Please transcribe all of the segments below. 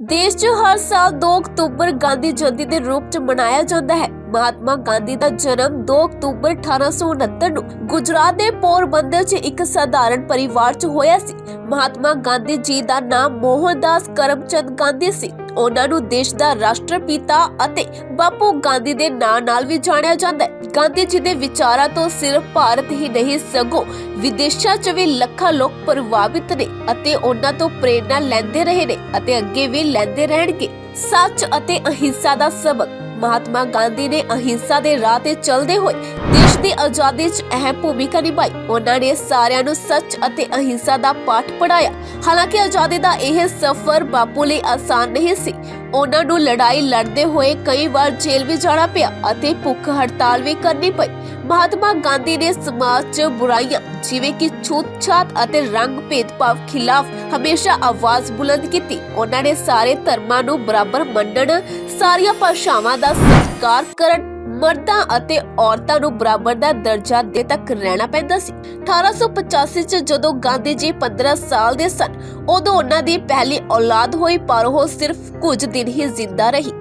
ਦੇਸ਼ 'ਚ ਹਰ ਸਾਲ 2 ਅਕਤੂਬਰ ਗਾਂਧੀ ਜਯੰਤੀ ਦੇ ਰੂਪ 'ਚ ਮਨਾਇਆ ਜਾਂਦਾ ਹੈ। ਮਹਾਤਮਾ ਗਾਂਧੀ ਦਾ ਜਨਮ 2 ਅਕਤੂਬਰ 1869 ਨੂੰ ਗੁਜਰਾਤ ਦੇ ਪੋਰਬੰਦਰ 'ਚ ਇੱਕ ਸਧਾਰਨ ਪਰਿਵਾਰ 'ਚ ਹੋਇਆ ਸੀ। ਮਹਾਤਮਾ ਗਾਂਧੀ ਜੀ ਦਾ ਨਾਮ ਮੋਹਨਦਾਸ ਕਰਮਚੰਦ ਗਾਂਧੀ ਸੀ। ਉਹਨਾਂ ਨੂੰ ਦੇਸ਼ ਦਾ ਰਾਸ਼ਟਰਪਿਤਾ ਅਤੇ ਬਾਪੂ ਗਾਂਧੀ ਦੇ ਨਾਂ ਨਾਲ ਵੀ ਜਾਣਿਆ ਜਾਂਦਾ ਹੈ। ਗਾਂਧੀ ਜੀ ਦੇ ਵਿਚਾਰਾਂ ਤੋਂ ਸਿਰਫ ਭਾਰਤ ਹੀ ਨਹੀਂ, ਸਗੋਂ ਵਿਦੇਸ਼ਾਂ 'ਚ ਵੀ ਲੱਖਾਂ ਲੋਕ ਪ੍ਰਭਾਵਿਤ ਨੇ ਅਤੇ ਉਹਨਾਂ ਤੋਂ ਪ੍ਰੇਰਣਾ ਲੈਂਦੇ ਰਹੇ ਨੇ ਅਤੇ ਅੱਗੇ ਵੀ ਲੈਂਦੇ ਰਹਿਣਗੇ। ਸੱਚ ਅਤੇ ਅਹਿੰਸਾ ਦਾ ਸਬਕ। ਮਹਾਤਮਾ ਗਾਂਧੀ ਨੇ ਅਹਿੰਸਾ ਦੇ ਰਾਹ ਤੇ ਚੱਲਦੇ ਹੋਏ ਦੇਸ਼ ਦੀ ਆਜ਼ਾਦੀ 'ਚ ਅਹਿਮ ਭੂਮਿਕਾ ਨਿਭਾਈ। ਉਹਨਾਂ ਨੇ ਸਾਰਿਆਂ ਨੂੰ ਸੱਚ ਅਤੇ ਅਹਿੰਸਾ ਦਾ ਪਾਠ ਪੜਾਇਆ ਹਾਲਾਂਕਿ ਆਜ਼ਾਦੀ ਦਾ ਇਹ ਸਫ਼ਰ ਬਾਪੂ ਲਈ ਆਸਾਨ ਨਹੀਂ ਸੀ। ਉਹਨਾਂ ਨੂੰ ਲੜਾਈ ਲੜਦੇ ਹੋਏ ਕਈ ਵਾਰ ਜੇਲ੍ਹ ਵੀ ਜਾਣਾ ਪਿਆ ਅਤੇ ਭੁੱਖ ਹੜਤਾਲ ਵੀ ਕਰਨੀ ਪਈ। ਮਹਾਤਮਾ ਗਾਂਧੀ ਨੇ ਸਮਾਜ 'ਚ ਬੁਰਾਈਆਂ ਜਿਵੇਂ ਕਿ ਛੂਤ-ਛਾਤ ਅਤੇ ਰੰਗ ਭੇਦਭਾਵ ਖਿਲਾਫ ਹਮੇਸ਼ਾ ਆਵਾਜ਼ ਬੁਲੰਦ ਕੀਤੀ। ਉਹਨਾਂ ਨੇ ਸਾਰੇ ਧਰਮਾਂ ਨੂੰ ਬਰਾਬਰ ਮੰਨਣ, ਸਾਰੀਆਂ ਭਾਸ਼ਾਵਾਂ ਦਾ ਸਤਿਕਾਰ ਕਰਨ, ਮਰਦਾਂ ਅਤੇ ਔਰਤਾਂ ਨੂੰ ਬਰਾਬਰ ਦਾ ਦਰਜਾ ਦੇ ਤੱਕ ਰਹਿਣਾ ਪੈਂਦਾ ਸੀ। 1885 ਚ ਜਦੋਂ ਗਾਂਧੀ ਜੀ 15 ਸਾਲ ਦੇ ਸਨ, ਉਦੋਂ ਉਹਨਾਂ ਦੀ ਪਹਿਲੀ ਔਲਾਦ ਹੋਈ, ਪਰ ਉਹ ਸਿਰਫ ਕੁਝ ਦਿਨ ਹੀ ਜ਼ਿੰਦਾ ਰਹੀ।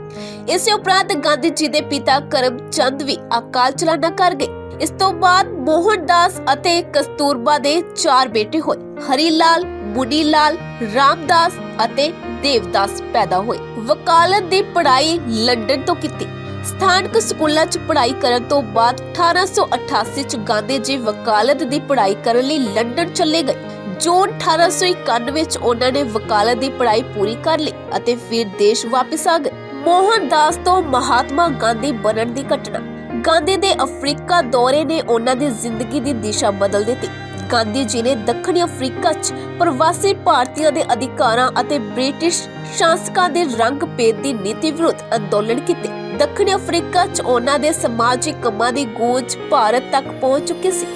ਇਸੇ ਉਪਰੰਤ ਗਾਂਧੀ ਜੀ ਦੇ ਪਿਤਾ ਕਰਮ ਚੰਦ ਵੀ ਅਕਾਲ ਚਲਾਣਾ ਕਰ ਗਏ। ਇਸ ਤੋਂ ਬਾਅਦ ਮੋਹਨ ਦਾਸ ਅਤੇ ਕਸਤੂਰਬਾ ਦੇ ਚਾਰ ਬੇਟੇ ਹੋਏ। ਹਰੀ ਲਾਲ ਮੁਨੀ ਲਾਲ ਰਾਮਦਾਸ ਅਤੇ ਦੇਵਦਾਸ ਪੈਦਾ ਹੋਏ। ਵਕਾਲਤ ਦੀ ਪੜ੍ਹਾਈ ਲੰਡਨ ਤੋਂ ਕੀਤੀ। ਸਥਾਨਕ ਸਕੂਲਾਂ 'ਚ ਪੜ੍ਹਾਈ ਕਰਨ ਤੋਂ ਬਾਅਦ 1888 'ਚ ਗਾਂਧੀ ਜੀ ਵਕਾਲਤ ਦੀ ਪੜ੍ਹਾਈ ਕਰਨ ਲਈ ਲੰਡਨ ਚਲੇ ਗਏ। ਜੂਨ 1891 ਵਿੱਚ ਉਹਨਾਂ ਨੇ ਵਕਾਲਤ ਦੀ ਪੜ੍ਹਾਈ ਪੂਰੀ ਕਰ ਲਈ ਅਤੇ ਫਿਰ ਦੇਸ਼ ਵਾਪਸ ਆ ਗਏ। ਮੋਹਨ ਦਾਸ ਤੋਂ ਮਹਾਤਮਾ ਗਾਂਧੀ ਬਣਨ ਦੀ ਘਟਨਾ। ਗਾਂਧੀ ਦੇ ਅਫਰੀਕਾ ਦੌਰੇ ਨੇ ਉਹਨਾਂ ਦੀ ਜ਼ਿੰਦਗੀ ਦੀ ਦਿਸ਼ਾ ਬਦਲ ਦਿੱਤੀ। ਗਾਂਧੀ ਜੀ ਨੇ ਦੱਖਣੀ ਅਫਰੀਕਾ 'ਚ ਪ੍ਰਵਾਸੀ ਭਾਰਤੀਆਂ ਦੇ ਅਧਿਕਾਰਾਂ ਅਤੇ ਬ੍ਰਿਟਿਸ਼ ਸ਼ਾਸਕਾਂ ਦੇ ਰੰਗ ਭੇਦ ਦੀ ਨੀਤੀ ਵਿਰੁੱਧ ਅੰਦੋਲਨ ਕੀਤੇ। ਦੱਖਣੀ ਅਫਰੀਕਾ 'ਚ ਉਹਨਾਂ ਦੇ ਸਮਾਜਿਕ ਕੰਮਾਂ ਦੀ ਗੂੰਜ ਭਾਰਤ ਤੱਕ ਪਹੁੰਚ ਚੁੱਕੀ ਸੀ।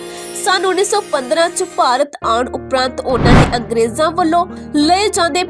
ਸਨ 1915 'ਚ ਭਾਰਤ ਆਉਣ ਉਪਰੰਤ ਉਹਨਾਂ ਨੇ ਅੰਗਰੇਜ਼ਾਂ ਵੱਲੋਂ ਲਏ ਜਾਂਦੇ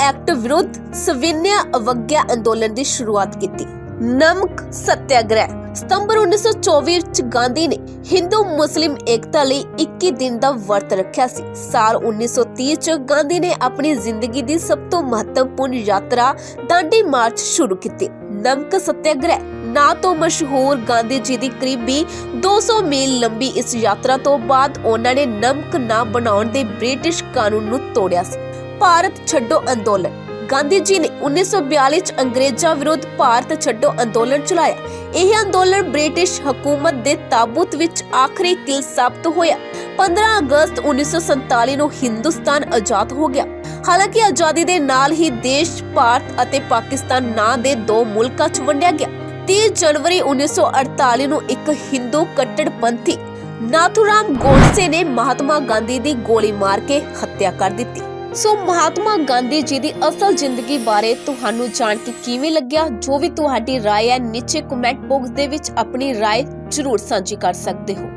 ਐਕਟ ਵਿਰੁੱਧ ਸਵਿਨਿਆ ਅਵਗਿਆ ਅੰਦੋਲਨ ਦੀ ਸ਼ੁਰੂਆਤ ਕੀਤੀ। ਨਮਕ ਸਤਿਆਗ੍ਰਹਿ ਸਤੰਬਰ 1924 ਵਿੱਚ ਗਾਂਧੀ ਨੇ ਹਿੰਦੂ ਮੁਸਲਿਮ ਏਕਤਾ ਲਈ 21 ਦਿਨ ਦਾ ਵਰਤ ਰੱਖਿਆ ਸੀ। ਸਾਲ 1930 ਚ ਗਾਂਧੀ ਨੇ ਆਪਣੀ ਜ਼ਿੰਦਗੀ ਦੀ ਸਭ ਤੋਂ ਮਹੱਤਵਪੂਰਨ ਯਾਤਰਾ ਦਾਂਡੀ ਮਾਰਚ ਸ਼ੁਰੂ ਕੀਤੀ। ਨਮਕ ਸਤਿਆਗ੍ਰਹਿ ਨਾਂ ਤੋਂ ਮਸ਼ਹੂਰ ਗਾਂਧੀ ਜੀ ਦੀ ਕਰੀਬੀ 200 ਮੀਲ ਲੰਬੀ ਇਸ ਯਾਤਰਾ ਤੋਂ ਬਾਅਦ ਉਹਨਾਂ ਨੇ ਨਮਕ ਨਾ ਬਣਾਉਣ ਦੇ ਬ੍ਰਿਟਿਸ਼ ਕਾਨੂੰਨ ਨੂੰ ਤੋੜਿਆ ਸੀ। ਭਾਰਤ ਛੱਡੋ ਅੰਦੋਲਨ। ਗਾਂਧੀ ਜੀ ਨੇ 1942 ਚ ਅੰਗਰੇਜ਼ਾਂ ਵਿਰੁੱਧ ਭਾਰਤ ਛੱਡੋ ਅੰਦੋਲਨ ਚਲਾਇਆ। ਇਹ ਅੰਦੋਲਨ ਬ੍ਰਿਟਿਸ਼ ਹਕੂਮਤ ਦੇ ਤਾਬੂਤ ਵਿੱਚ ਆਖਰੀ ਕਿਲ ਸਾਬਤ ਹੋਇਆ। 15 ਅਗਸਤ 1947 ਨੂੰ ਹਿੰਦੁਸਤਾਨ ਆਜ਼ਾਦ ਹੋ ਗਿਆ। ਹਾਲਾਂਕਿ ਆਜ਼ਾਦੀ ਦੇ ਨਾਲ ਹੀ ਦੇਸ਼, ਭਾਰਤ ਅਤੇ ਪਾਕਿਸਤਾਨ ਨਾਂ ਦੇ ਦੋ ਮੁਲਕਾਂ 'ਚ ਵੰਡਿਆ ਗਿਆ। 30 ਜਨਵਰੀ 1948 ਨੂੰ ਇੱਕ ਹਿੰਦੂ ਕੱਟੜਪੰਥੀ ਨਾਥੂਰਾਮ ਗੋਡਸੇ ਨੇ ਮਹਾਤਮਾ ਗਾਂਧੀ ਦੀ ਗੋਲੀ ਮਾਰ ਕੇ ਹੱਤਿਆ ਕਰ ਦਿੱਤੀ। ਸੋ ਮਹਾਤਮਾ ਗਾਂਧੀ ਜੀ ਦੀ ਅਸਲ ਜ਼ਿੰਦਗੀ ਬਾਰੇ ਤੁਹਾਨੂੰ ਜਾਣ ਕੇ ਕਿਵੇਂ ਲੱਗਿਆ ਜੋ ਵੀ ਤੁਹਾਡੀ رائے ਹੈ ਨੀਚੇ ਕਮੈਂਟ ਬਾਕਸ ਦੇ ਵਿੱਚ ਆਪਣੀ رائے ਜ਼ਰੂਰ ਸਾਂਝੀ ਕਰ ਸਕਦੇ ਹੋ